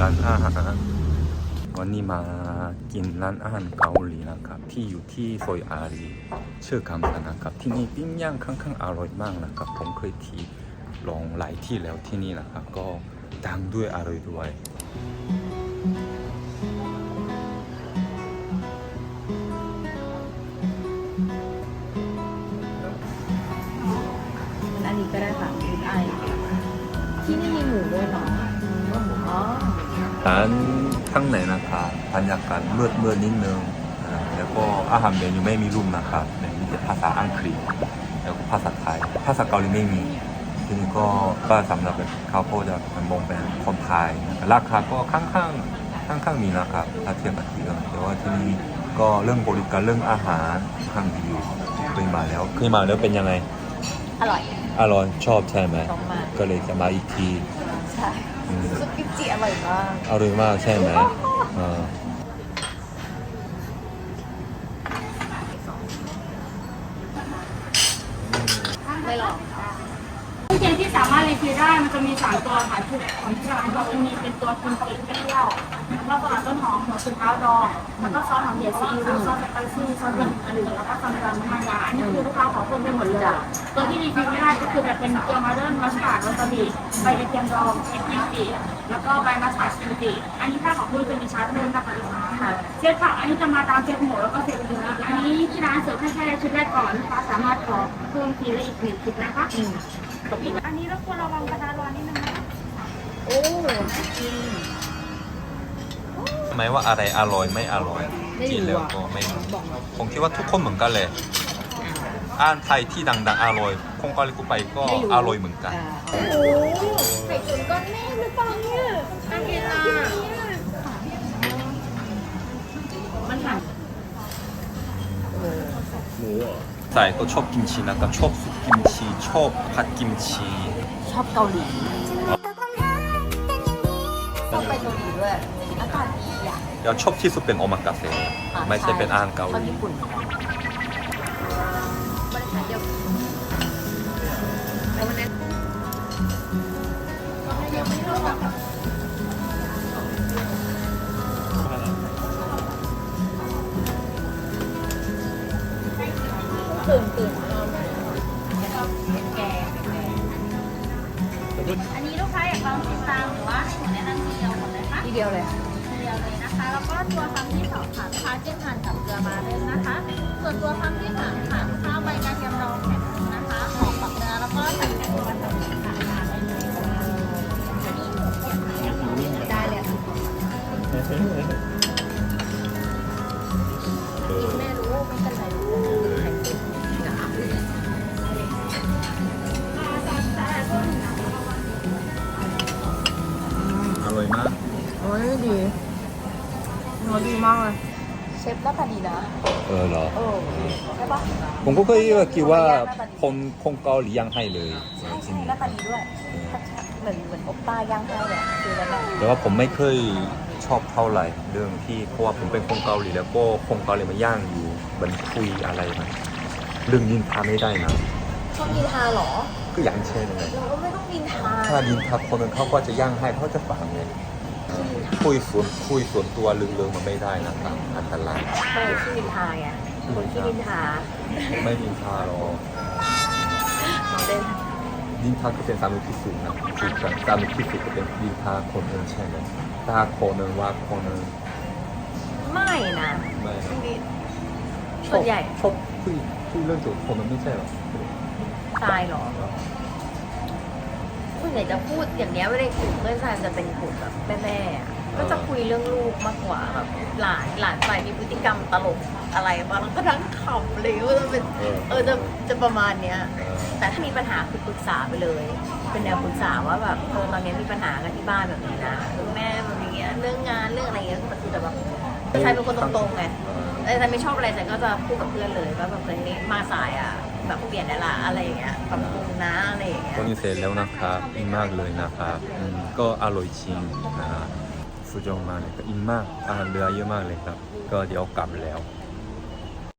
ร้านอาหารวันนี้มากินร้านอาหารเกาหลีนะครับ ที่อยู่ที่ซอยอารีชื่อคำสนะครับ ที่นี่ปิ้งย่างค่อนข้างอร่อยมากนะครับ ผมเคยที่ลองหลายที่แล้วที่นี่นะครับ ก็ดังด้วยอร่อยด้วยอันนี้ก็ได้ค่ะลิปไอที่นี่มีหมูด้วยเนาะอ๋อ ร้านข้างในนะครับบรรยากาศมืดมืดนิดนึงอ่าแล้วก็อาหารเมนูไม่มีรูปนะครับมีแต่ภาษาอังกฤษ แล้วก็ภาษาไทย ภาษาเกาหลีไม่มีทีนี้ก็ก็สำหรับแบบเขาก็จะมองเป็นคนไทยนะครับราคาก็ข้างข้างข้างข้างๆมีนะครับถ้าเทียบกับที่อื่นแต่ว่าที่นี่ก็เรื่องบริการเรื่องอาหารค่อนข้างดีอยู่เคยมาแล้วเคยมาแล้วเป็นยังไง อร่อย อร่อยชอบใช่ไหมชอบมากก็เลยจะมาอีกทีใช่อืม ซุปกิมจิอร่อยมาก อร่อยมากใช่ไหมอ่า ไม่หรอก ตู้เย็น ที่สามารถรีฟิลได้มันจะมีสามตัวค่ะคือของที่ร้านก็จะมีเป็นตัวกิมจิเปรี้ยวแล้วก็ต้นหอมหัวสุนเท้าดองแล้วก็ซอสหอมเหี่ยซีอิ๊วซอสสไปซี่ซอสเด็กเหลืองแล้วก็ซัมบันน้ำมันงาอันนี้คือลูกค้าขอเพิ่มไปหมดเลยตัวที่รีฟิลไม่ได้ก็คือแบบเป็นตัวมาเดิร์นมัสตาร์ดวาซาบิใบกระเทียมดองเอ็กซ์กิมจิแล้วก็ใบมัสตาร์ดกิมจิอันนี้ถ้าของคุณจะมีชาร์จเพิ่มนะคะลูกค้าค่ะเซตผักอันนี้จะมาตามเซตหมูแล้วก็เซตเนื้ออันนี้ที่ร้านเสิร์ฟให้แค่ชุดแรกก่อนลูกค้าสามารถขอเพิ่มทีละอีกหนึ่งชุดนะคะ อืมอันนี้รบกวนระวังกระทะร้อนนิดนึงนะคะโอ้น่ากินไหมว่าอะไรอร่อยไม่อร่อยไม่รู้กินแล้วอะก็ไม่รู้บอกเราผมคิดว่าทุกคนเหมือนกันเลยอาหารไทยที่ดังๆอร่อยคงเกาหลีกูไปก็ไม่รู้อร่อยเหมือนกันอ่าโอ้ โอ้ใส่ก็ชอบกิมชีนะครับชอบซุปกิมชีชอบผัดกิมชีชอบเกาหลีต้องไปเกาหลีด้วยอากาศดีอะแล้วชอบที่สุดเป็นโอมากาเสะอะไม่ใช่เป็นอาหารเกาหชอบลีญี่ปุ่นบริษัทเดียวแล้ อันนี้ลูกค้าอยากลองชิมตามหรือว่าให้หนูแนะนำเดียวหมดเลยคะทีเดียวเลยเดียวเลยนะคะ แล้วก็ตัวคำที่สองค่ะลูกค้าจิ้มทานกับเกลือมาเลยนะคะ ส่วนตัวคำที่สามค่ะลูกค้าใบกระเทียมดองแข็งนะคะหอมกับเนื้อแล้วก็ใส่แข็งมาทำเป็นค่ะทานได้เลยอันนี้หมูเสียบเสียบได้เลยค่ะกินแม่รู้ไม่เป็นไรรู้ โอ้ยดีเนื้อดีมากเลย เชฟหน้าตาดีนะ เออเหรอ เออใช่ปะผมก็เคยคิดว่าคนคงเกาหลีย่างให้เลยใช่ที่ใช่นี่หน้าตาดีด้วย เหมือนเหมือนโอปป้าย่างให้เลยคือแล้วแบบแต่ว่าผมไม่เคยชอบเท่าไหร่เรื่องที่เพราะว่าผมเป็นคนเกาหลีแล้วก็คงเกาหลีมาย่างอยู่มันคุยอะไรมันเรื่องนินทาไม่ได้นะชอบนินทาเหรอ ก็อย่างเช่นไงเราก็ไม่ต้องนินทาถ้านินทาคนนึงเขาก็จะย่างให้เขาจะฟังไง คุยส่วนคุยส่วนตัวลึกๆมันไม่ได้นะครับอันตรายไม่ที่นินทาไงคนที่นินทาไม่นินทาหรอกเราเล่นนินทาก็เป็นสามีที่สูงนะคือสามีที่สูงก็เป็นนินทาคนอื่นใช่ไหมถ้าคนนึงว่าคนนึงไม่นะไม่ส่วนใหญ่ชอบคุยคุยเรื่องจุดคนมันไม่ใช่หรอตายเหรอ ส่วนใหญ่จะพูดอย่างเนี้ยไม่ได้กลุ่มเพื่อนชายจะเป็นกลุ่มแบบแม่ๆอะก็จะคุยเรื่องลูกมากกว่าแบบหลานหลานชายมีพฤติกรรมตลกอะไรมาแล้วก็ทั้งขำเลยว่าจะเป็นเออเออจะจะประมาณเนี้ยเออแต่ถ้ามีปัญหาคือปรึกษาไปเลย เป็นแนวปรึกษาว่าแบบเออตอนนี้มีปัญหากันที่บ้านแบบนี้นะเออแม่แบบนี้ยเรื่องงานเรื่องอะไรเงี้ยคือคือจะแบบชายเป็นคนตรงๆไงเออแต่ฉันไม่ชอบอะไรฉันก็จะพูดกับเพื่อนเลยว่าแบบเฮ้ยมาสายอะ แบบเปลี่ยนได้ละอะไรอย่างเงี้ยปรับปรุงนะอะไรอย่างเงี้ยตอนนี้เสร็จแล้วนะครับอิ่มมากเลยนะครับอืมก็อร่อยจริงนะครับสุดยอดมากเลยก็อิ่มมากอาหารเรือเยอะมากเลยครับ ก็เดี๋ยวกลับแล้ว